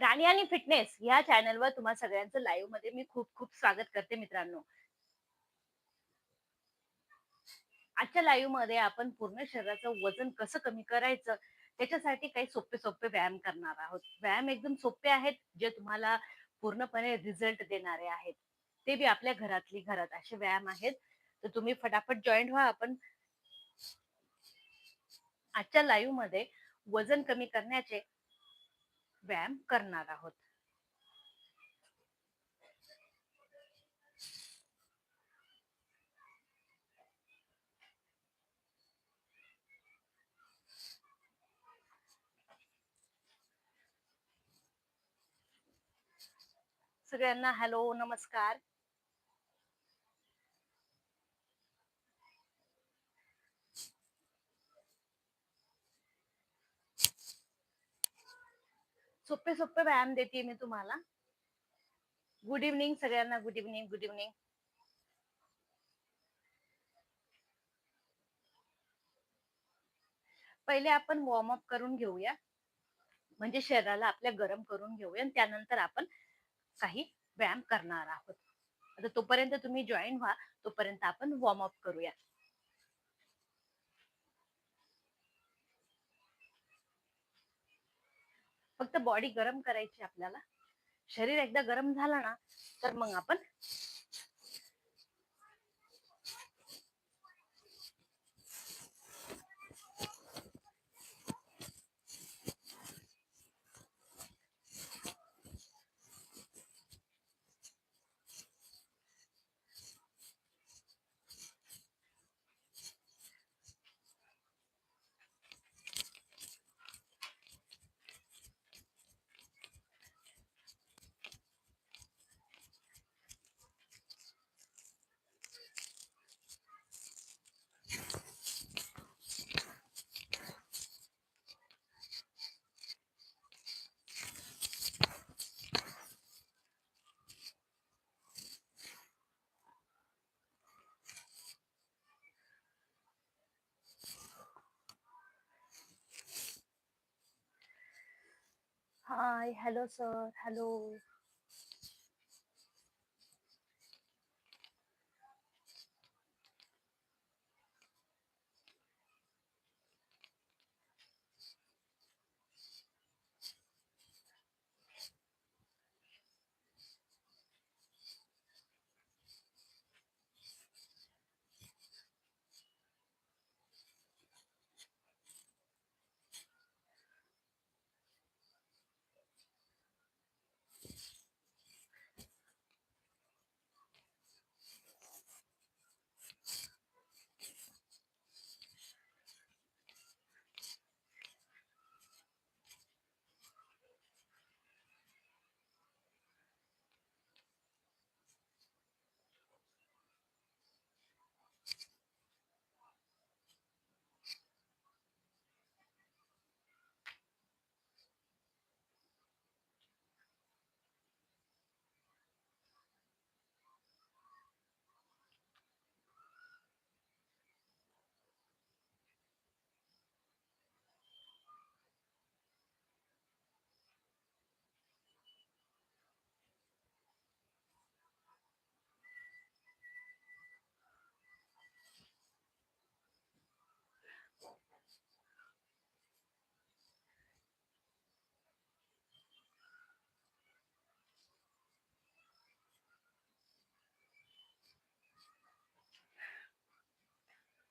प्राणी आणि फिटनेस या चॅनलवर तुम्हा सगळ्यांचं लाईव्हमध्ये मी खूप खूप स्वागत करते मित्रांनो. आजच्या लाईव्हमध्ये आपण पूर्ण शरीराचं वजन कसं कमी करायचं त्याच्यासाठी काही सोपे सोपे व्यायाम करणार आहोत. व्यायाम एकदम सोपे आहेत जे तुम्हाला पूर्णपणे रिझल्ट देणारे आहेत. ते बी आपल्या घरातली घरात असे व्यायाम आहेत. तर तुम्ही फटाफट जॉईंट व्हा आपण. आजच्या लाईव्हमध्ये वजन कमी करण्याचे व्यायाम करणार आहोत. सगळ्यांना हॅलो नमस्कार. सोपे सोपे व्यायाम देते मी तुम्हाला. गुड इव्हनिंग सगळ्यांना गुड इव्हनिंग गुड इव्हनिंग पहिले आपण वॉर्मअप करून घेऊया. म्हणजे शरीराला आपल्या गरम करून घेऊया आणि त्यानंतर आपण काही व्यायाम करणार आहोत. आता तोपर्यंत तुम्ही जॉईन व्हा तोपर्यंत आपण वॉर्मअप करूया. फक्त बॉडी गरम करायची आपल्याला. शरीर एकदा गरम झालं ना तर मग आपण हाय हॅलो सर हॅलो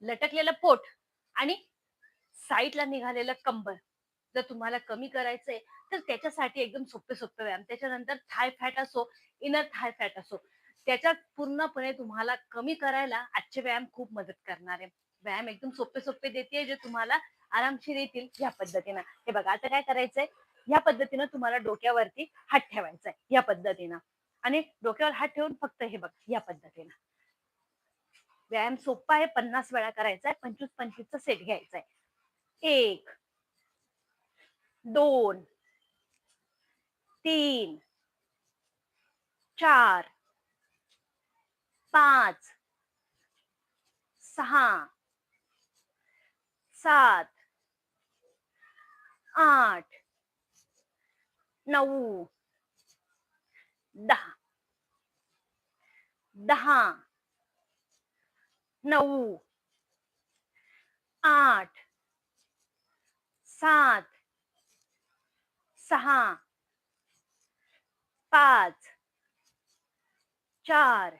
लटकलेलं पोट आणि साईडला निघालेलं कंबर. जर तुम्हाला कमी करायचंय तर त्याच्यासाठी एकदम सोपे सोपे व्यायाम. त्याच्यानंतर थाय फॅट असो इनर थाय फॅट असो त्याच्यात पूर्णपणे तुम्हाला कमी करायला आजचे व्यायाम खूप मदत करणार. आहे व्यायाम एकदम सोपे सोपे देते जे तुम्हाला आरामशीर येतील या पद्धतीनं. हे बघा आता काय करायचंय? या पद्धतीनं तुम्हाला डोक्यावरती हात ठेवायचा आहे या पद्धतीनं. आणि डोक्यावर हात ठेवून फक्त हे बघ या पद्धतीनं. व्यायाम सोपा आहे पन्नास वेळा करायचा आहे पंचवीस पंचवीसचा सेट घ्यायचा आहे. एक दोन तीन चार पाच सहा सात आठ नऊ दहा. दहा. नऊ आठ, सात, सहा, पाच, चार,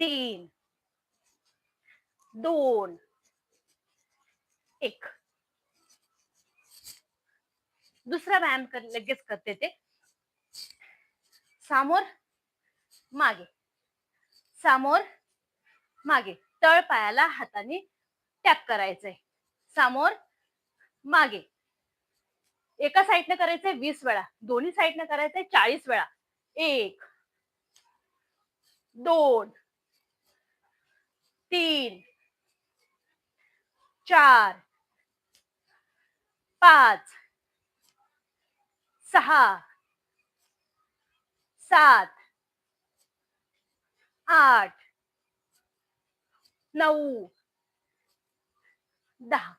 तीन, दोन, एक. दुसरा व्यायाम कर, लगेच करते ते. समोर, मागे. समोर मागे तळ पायाला हाताने टॅप करायचंय. समोर मागे. एका साईडनं करायचंय वीस वेळा दोन्ही साईडनं करायचंय चाळीस वेळा. एक दोन तीन चार पाच सहा सात आठ नऊ दहा.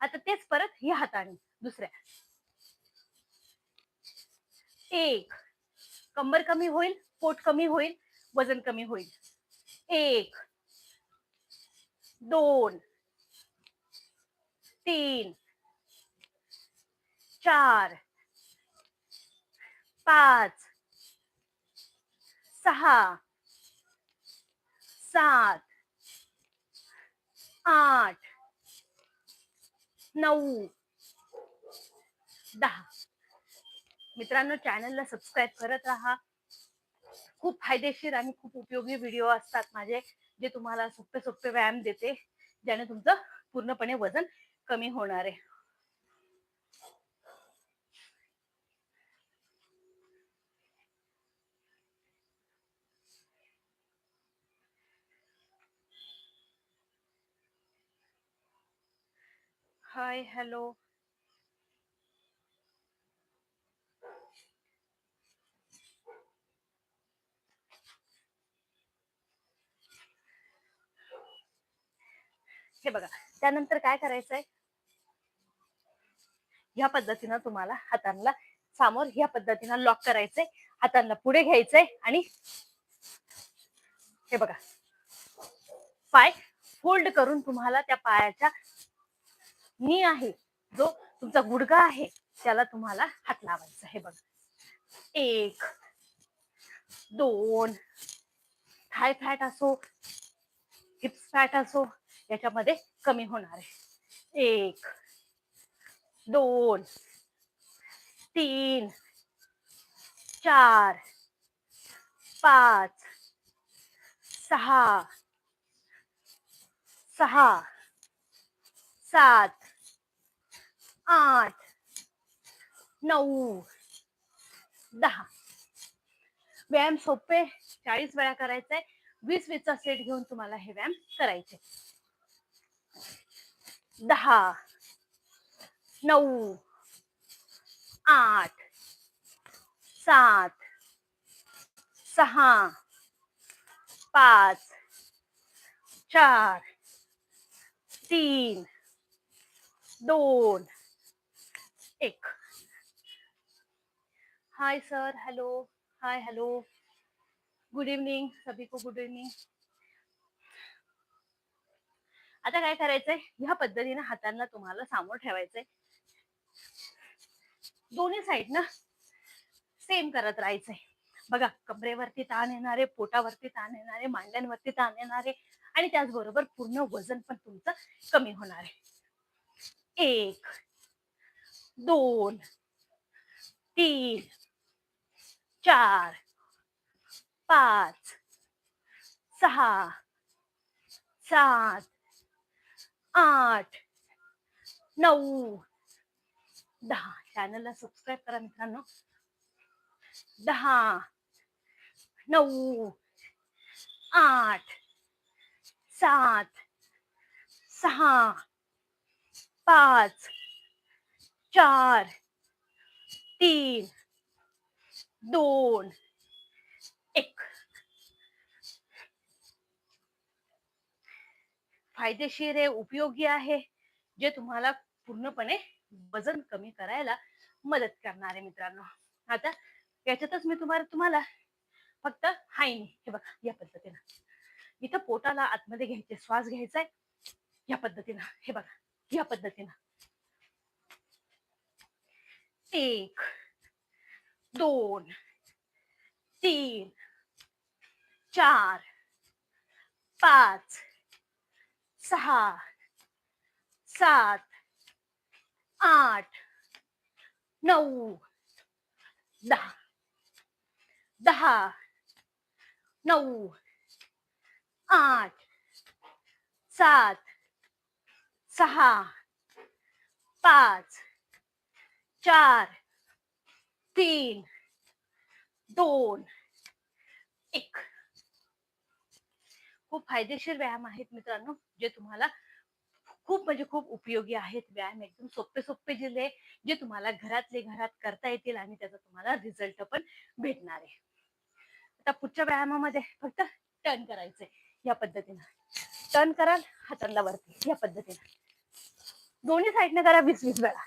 आता तेच परत ह्या हाताने दुसऱ्या. एक कंबर कमी होईल पोट कमी होईल वजन कमी होईल. एक दोन तीन चार पाच सहा सात आठ नऊ दहा. मित्रांनो चॅनलला सबस्क्राईब करत राहा. खूप फायदेशीर आणि खूप उपयोगी व्हिडिओ असतात माझे जे तुम्हाला सोपे सोपे व्यायाम देते ज्याने तुमचं पूर्णपणे वजन कमी होणार आहे. हाय हॅलो हे बघा त्यानंतर काय करायचंय? ह्या पद्धतीनं तुम्हाला हातांना समोर ह्या पद्धतीनं लॉक करायचंय हातांना पुढे घ्यायचंय आणि हे बघा. पाय फोल्ड करून तुम्हाला त्या पायाच्या नी आहे. जो तुमचा गुडगा आहे त्याला तुम्हाला हात लावायचा हे बघा. एक दोन थाय फॅट असो हिप्स फॅट असो याच्यामध्ये कमी होणार आहे. एक दोन तीन चार पाच सहा सहा सात आठ नऊ दहा. व्यायाम सोपे चाळीस वेळा करायचंय. वीस वीसचा सेट घेऊन तुम्हाला हे व्यायाम करायचे. दहा नऊ आठ सात सहा पाच चार तीन दोन एक. Hi sir hello hi hello good evening सभी को गुड इव्हनिंग आता काय करायचंय? ह्या पद्धतीने हातांना तुम्हाला सामोर ठेवायचंय. दोन्ही साईड ना सेम करत राहायचंय. बघा कमरेवरती ताण येणारे पोटावरती ताण येणारे मांड्यांवरती ताण येणारे आणि त्याचबरोबर पूर्ण वजन पण तुमचं कमी होणार आहे. एक दोन तीन, चार, पाच सहा सात, आठ नऊ दहा चॅनलला सबस्क्राईब करा मित्रांनो. दहा नऊ आठ, सात, सहा, पाच चार तीन दोन एक. फायदेशीर आहे उपयोगी आहे जे तुम्हाला पूर्णपणे वजन कमी करायला मदत करणार आहे मित्रांनो. आता याच्यातच मी तुम्हाला तुम्हाला फक्त हायनी हे बघा या पद्धतीनं. इथं पोटाला आतमध्ये घ्यायचे श्वास आहे या पद्धतीनं हे बघा या पद्धतीनं. एक, दोन, तीन, चार, पाच, सहा, सात, आठ, नऊ, दहा दहा, नऊ, आठ, सात, सहा, पाच चार तीन दोन एक. खूप फायदेशीर व्यायाम आहेत मित्रांनो जे तुम्हाला खूप म्हणजे खूप उपयोगी आहेत. व्यायाम एकदम सोपे सोपे जिल्हे जे तुम्हाला घरातले घरात करता येतील आणि त्याचा तुम्हाला रिझल्ट पण भेटणार आहे. आता पुढच्या व्यायामामध्ये फक्त टर्न करायचंय या पद्धतीनं. टर्न कराल हातांना वरती या पद्धतीनं. दोन्ही साईडने करा वीस वीस वेळा.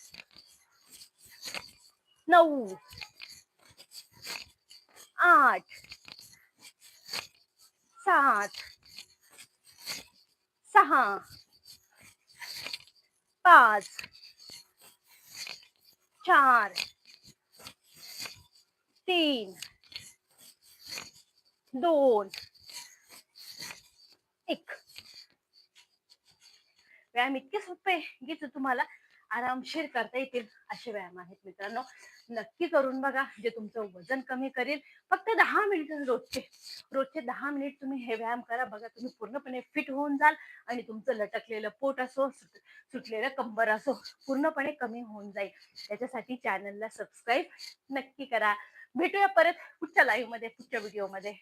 नऊ आठ सात सहा पाच चार तीन दोन एक. व्यायाम इतके सोपे आहे की तुम्हाला आरामशीर करता येतील असे व्यायाम आहेत मित्रांनो. नक्की करून बघा जे तुमचं वजन कमी करेल. फक्त दहा मिनिट रोजचे रोजचे दहा मिनिट तुम्ही हे व्यायाम करा. बघा तुम्ही पूर्णपणे फिट होऊन जाल आणि तुमचं लटकलेलं पोट असो सुटलेलं कंबर असो पूर्णपणे कमी होऊन जाईल. त्याच्यासाठी चॅनलला सबस्क्राईब नक्की करा. भेटूया परत पुढच्या लाईव्हमध्ये पुढच्या व्हिडिओमध्ये.